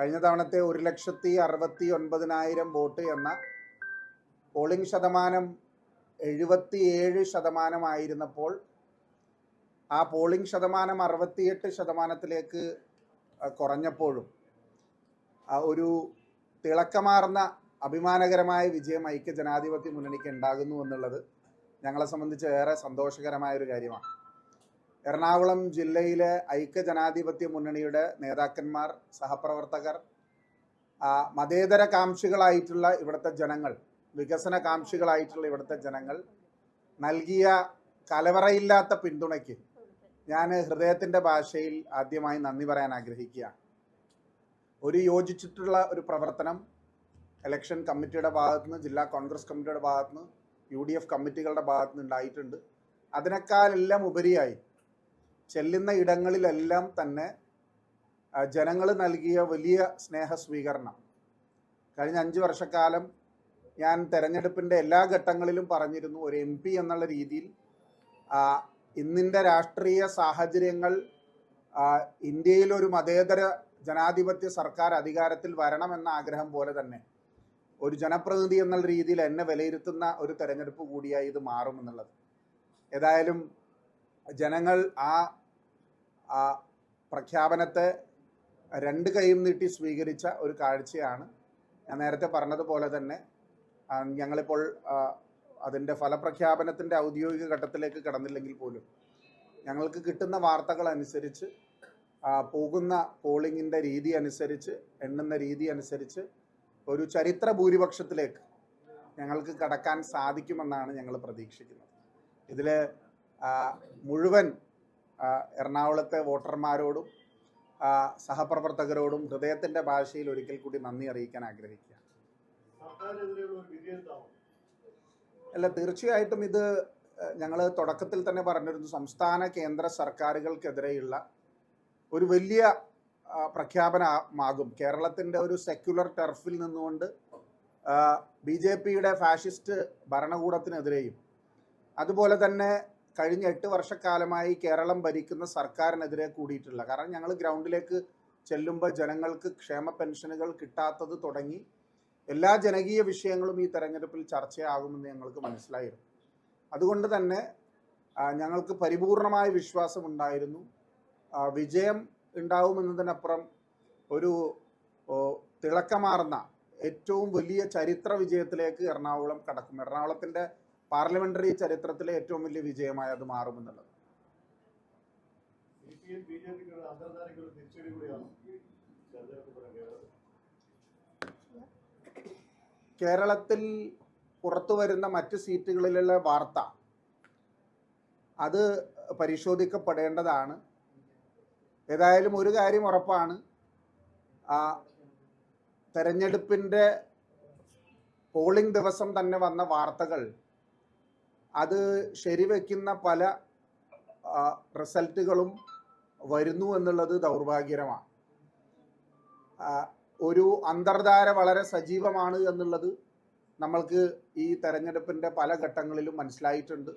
കഴിഞ്ഞ തവണത്തെ ഒരു ലക്ഷത്തി അറുപത്തി ഒൻപതിനായിരം വോട്ട് എന്ന പോളിംഗ് ശതമാനം എഴുപത്തിയേഴ് ശതമാനമായിരുന്നപ്പോൾ ആ പോളിംഗ് ശതമാനം അറുപത്തിയെട്ട് ശതമാനത്തിലേക്ക് കുറഞ്ഞപ്പോഴും ഒരു തിളക്കമാർന്ന അഭിമാനകരമായ വിജയം ഐക്യ ജനാധിപത്യ മുന്നണിക്ക് ഉണ്ടാകുന്നു എന്നുള്ളത് ഞങ്ങളെ സംബന്ധിച്ച് ഏറെ സന്തോഷകരമായ ഒരു കാര്യമാണ്. എറണാകുളം ജില്ലയിലെ ഐക്യ ജനാധിപത്യ മുന്നണിയുടെ നേതാക്കന്മാർ സഹപ്രവർത്തകർ മതേതര കാംക്ഷികളായിട്ടുള്ള ഇവിടുത്തെ ജനങ്ങൾ വികസന കാംക്ഷികളായിട്ടുള്ള ഇവിടുത്തെ ജനങ്ങൾ നൽകിയ കലവറയില്ലാത്ത പിന്തുണയ്ക്ക് ഞാൻ ഹൃദയത്തിന്റെ ഭാഷയിൽ ആദ്യമായി നന്ദി പറയാൻ ആഗ്രഹിക്കുകയാണ്. ഒരു യോജിച്ചിട്ടുള്ള ഒരു പ്രവർത്തനം ഇലക്ഷൻ കമ്മിറ്റിയുടെ ഭാഗത്തുനിന്ന് ജില്ലാ കോൺഗ്രസ് കമ്മിറ്റിയുടെ ഭാഗത്തുനിന്ന് യു ഡി എഫ് കമ്മിറ്റികളുടെ ഭാഗത്തുനിന്ന് ഉണ്ടായിട്ടുണ്ട്. അതിനേക്കാളെല്ലാം ഉപരിയായി ചെല്ലുന്ന ഇടങ്ങളിലെല്ലാം തന്നെ ജനങ്ങൾ നൽകിയ വലിയ സ്നേഹ സ്വീകരണം. കഴിഞ്ഞ അഞ്ച് വർഷക്കാലം ഞാൻ തെരഞ്ഞെടുപ്പിന്റെ എല്ലാ ഘട്ടങ്ങളിലും പറഞ്ഞിരുന്നു ഒരു എം പി എന്നുള്ള രീതിയിൽ ഇന്നിന്റെ രാഷ്ട്രീയ സാഹചര്യങ്ങൾ ഇന്ത്യയിൽ ഒരു മതേതര ജനാധിപത്യ സർക്കാർ അധികാരത്തിൽ വരണമെന്ന ആഗ്രഹം പോലെ തന്നെ ഒരു ജനപ്രതിനിധി എന്നുള്ള രീതിയിൽ എന്നെ വിലയിരുത്തുന്ന ഒരു തെരഞ്ഞെടുപ്പ് കൂടിയായി ഇത് മാറുമെന്നുള്ളത്. ഏതായാലും ജനങ്ങൾ ആ ആ പ്രഖ്യാപനത്തെ രണ്ട് കൈയും നീട്ടി സ്വീകരിച്ച ഒരു കാഴ്ചയാണ് ഞാൻ നേരത്തെ പറഞ്ഞതുപോലെ തന്നെ ഞങ്ങളിപ്പോൾ അതിന്റെ ഫലപ്രഖ്യാപനത്തിന്റെ ഔദ്യോഗിക ഘട്ടത്തിലേക്ക് കടന്നില്ലെങ്കിൽ പോലും ഞങ്ങൾക്ക് കിട്ടുന്ന വാർത്തകൾ അനുസരിച്ച് പോകുന്ന പോളിങ്ങിന്റെ രീതി അനുസരിച്ച് എണ്ണുന്ന രീതി അനുസരിച്ച് ഒരു ചരിത്ര ഭൂരിപക്ഷത്തിലേക്ക് ഞങ്ങൾക്ക് കടക്കാൻ സാധിക്കുമെന്നാണ് ഞങ്ങൾ പ്രതീക്ഷിക്കുന്നത്. ഇതിൽ മുഴുവൻ എറണാകുളത്തെ വോട്ടർമാരോടും സഹപ്രവർത്തകരോടും ഹൃദയത്തിന്റെ ഭാഷയിൽ ഒരിക്കൽ കൂടി നന്ദി അറിയിക്കാൻ ആഗ്രഹിക്കുക. സർക്കാരിനെതിരെയുള്ള ഒരു വിജയത്താവും അല്ല തീർച്ചയായിട്ടും ഇത് ഞങ്ങൾ തുടക്കത്തിൽ തന്നെ പറഞ്ഞിരുന്നു സംസ്ഥാന കേന്ദ്ര സർക്കാരുകൾക്കെതിരെയുള്ള ഒരു വലിയ പ്രഖ്യാപനമാകും. കേരളത്തിന്റെ ഒരു സെക്യുലർ ടെർഫിൽ നിന്നുകൊണ്ട് ബി ജെ പിയുടെ ഫാഷിസ്റ്റ് ഭരണകൂടത്തിനെതിരെയും അതുപോലെ തന്നെ കഴിഞ്ഞ എട്ട് വർഷക്കാലമായി കേരളം ഭരിക്കുന്ന സർക്കാരിനെതിരെ കൂടിയിട്ടുള്ള കാരണം ഞങ്ങൾ ഗ്രൗണ്ടിലേക്ക് ചെല്ലുമ്പോൾ ജനങ്ങൾക്ക് ക്ഷേമ പെൻഷനുകൾ കിട്ടാത്തത് തുടങ്ങി എല്ലാ ജനകീയ വിഷയങ്ങളും ഈ തെരഞ്ഞെടുപ്പിൽ ചർച്ചയാകുമെന്ന് ഞങ്ങൾക്ക് മനസ്സിലായിരുന്നു. അതുകൊണ്ട് തന്നെ ഞങ്ങൾക്ക് പരിപൂർണമായ വിശ്വാസമുണ്ടായിരുന്നു വിജയം ഉണ്ടാവുമെന്നതിനപ്പുറം ഒരു തിളക്കമാർന്ന ഏറ്റവും വലിയ ചരിത്ര വിജയത്തിലേക്ക് എറണാകുളം കടക്കും. എറണാകുളത്തിന്റെ പാർലമെന്ററി ചരിത്രത്തിലെ ഏറ്റവും വലിയ വിജയമായി അത് മാറുമെന്നുള്ളത്. കേരളത്തിൽ. പുറത്തു വരുന്ന മറ്റ് സീറ്റുകളിലുള്ള വാർത്ത അത് പരിശോധിക്കപ്പെടേണ്ടതാണ്. ഏതായാലും ഒരു കാര്യം ഉറപ്പാണ്. ആ തെരഞ്ഞെടുപ്പിന്റെ പോളിംഗ് ദിവസം തന്നെ വന്ന വാർത്തകൾ അത് ശരിവെക്കുന്ന പല റിസൾട്ടുകളും വരുന്നു എന്നുള്ളത് ദൗർഭാഗ്യകരമാണ്. ഒരു അന്തർധാര വളരെ സജീവമാണ് എന്നുള്ളത് നമ്മൾക്ക് ഈ തെരഞ്ഞെടുപ്പിന്റെ പല ഘട്ടങ്ങളിലും മനസ്സിലായിട്ടുണ്ട്.